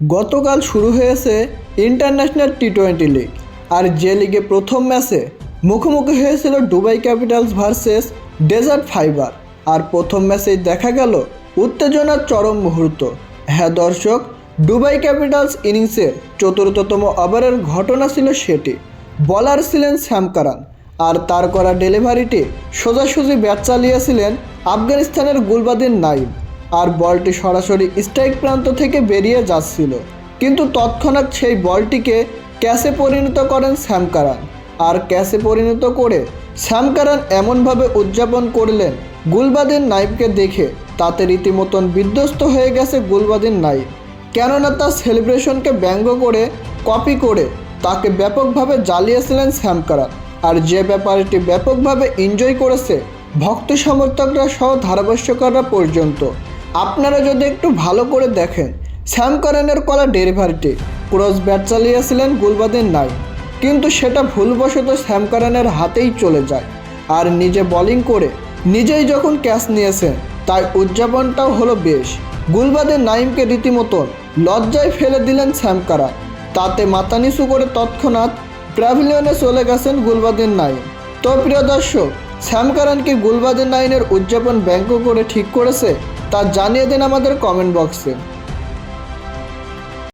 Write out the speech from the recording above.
গতকাল শুরু হয়েছে ইন্টারন্যাশনাল টি টোয়েন্টি লিগ, আর যে লিগে প্রথম ম্যাচে মুখোমুখি হয়েছিল Dubai capitals versus desert vipers, আর প্রথম ম্যাচেই দেখা গেল উত্তেজনার চরম মুহূর্ত। হ্যাঁ দর্শক, দুবাই ক্যাপিটালস ইনিংসের চতুর্থতম ওভারের ঘটনা ছিল সেটি। বলার ছিলেন শ্যামকারান আর তার করা ডেলিভারিটি সোজাসুজি ব্যাট চালিয়েছিলেন আফগানিস্তানের গুলবাদিন নাইম। আর বলটি সরাসরি স্ট্রাইক প্রান্ত থেকে বেরিয়ে যাচ্ছিল। কিন্তু তৎক্ষণাৎ সেই বলটিকে ক্যাচে পরিণত করেন শ্যামকারান আর ক্যাচে পরিণত করে শ্যামকারান এমনভাবে উদযাপন করলেন, গুলবাদিন নাইবকে দেখে। তাতে রীতিমতন বিধ্বস্ত হয়ে গেছে গুলবাদিন নাইব কেননা তার সেলিব্রেশনকে ব্যঙ্গ করে, কপি করে তাকে ব্যাপকভাবে জ্বালিয়েছিলেন শ্যামকারান আর যে ব্যাপারটি ব্যাপকভাবে এনজয় করেছে, ভক্ত সমর্থকরা সহ ধারাভাষ্যকাররা পর্যন্ত। আপনারা যদি একটু ভালো করে দেখেন শ্যাম কারানের কলা ডেলিভারিটি ক্রস ব্যাট চালিয়েছিলেন গুলবাদিন নাই। কিন্তু সেটা ভুলবশত শ্যাম কারানের হাতেই চলে যায় আর নিজে বোলিং করে নিজেই যখন ক্যাচ নিয়েছেন, তাই উদযাপনটাও হলো বেশ। গুলবাদের নাইমকে রীতিমতন লজ্জায় ফেলে দিলেন শ্যাম কারান তাতে মাথা নিচু করে তৎক্ষণাৎ প্যাভিলিয়নে চলে গেছেন গুলবাদিন নাইম। তো প্রিয় দর্শক শ্যাম কারান কি গুলবাদিন নাইনের উদযাপন ব্যঙ্গ করে ঠিক করেছে? তা জানিয়ে দিন আমাদের কমেন্ট বক্সে